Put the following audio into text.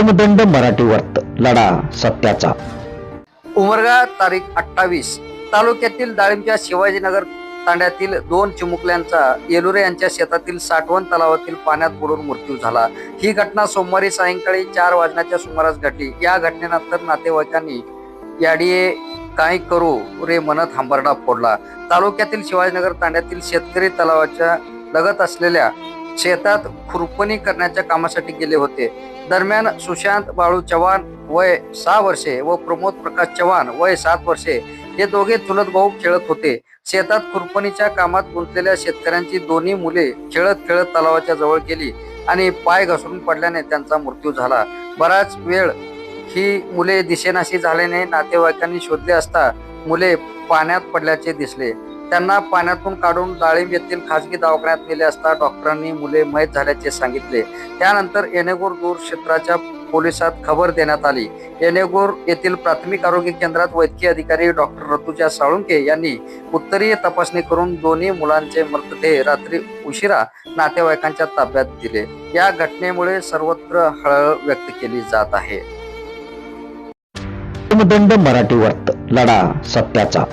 दंड मराठी वर्त लढा सत्याचा. उमरगा तारीख अठ्ठावीस. तालुक्यातील डाळिंबच्या शिवाजीनगर तांड्यातील दोन चिमुकल्यांचा येलुरे यांच्या शेतातील साठवण तलावातील पाण्यात बुडून मृत्यू झाला. ही घटना सोमवारी सायंकाळी चार वाजण्याच्या सुमारास घडली. या घटनेनंतर नातेवाईकांनी याडीये काय करू रे म्हणत हंबरडा फोडला. तालुक्यातील शिवाजीनगर तांड्यातील शेतकरी तलावाच्या लगत असलेल्या शेतात खुरपणी करण्याच्या कामासाठी गेले होते. दरम्यान सुशांत बाळू चव्हाण वय सहा वर्षे व प्रमोद प्रकाश चव्हाण वय सात वर्षे हे दोघे चुलत भाऊ खेळत होते. शेतात खुरपणीच्या कामात गुंतलेल्या शेतकऱ्यांची दोन्ही मुले खेळत खेळत तलावाच्या जवळ गेली आणि पाय घसरून पडल्याने त्यांचा मृत्यू झाला. बराच वेळ ही मुले दिसेनाशी झाल्याने नातेवाईकांनी शोधले असता मुले पाण्यात पडल्याचे दिसले. त्यांना पाण्यातून काढून डाळिंब येथील खासगी दवाखान्यात नेले असता डॉक्टरांनी मुले मयत झाल्याचे सांगितले. त्यानंतर येणेगूर दूर क्षेत्राच्या पोलिसात खबर देण्यात आली. येणेगूर येथील प्राथमिक आरोग्य केंद्रात वैद्यकीय अधिकारी डॉक्टर रतुजा साळुंके यांनी उत्तरीय तपासणी करून दोन्ही मुलांचे मृतदेह रात्री उशिरा नातेवाईकांच्या ताब्यात दिले. या घटनेमुळे सर्वत्र हळहळ व्यक्त केली जात आहे. दंड मराठी वर्त लढा सत्याचा.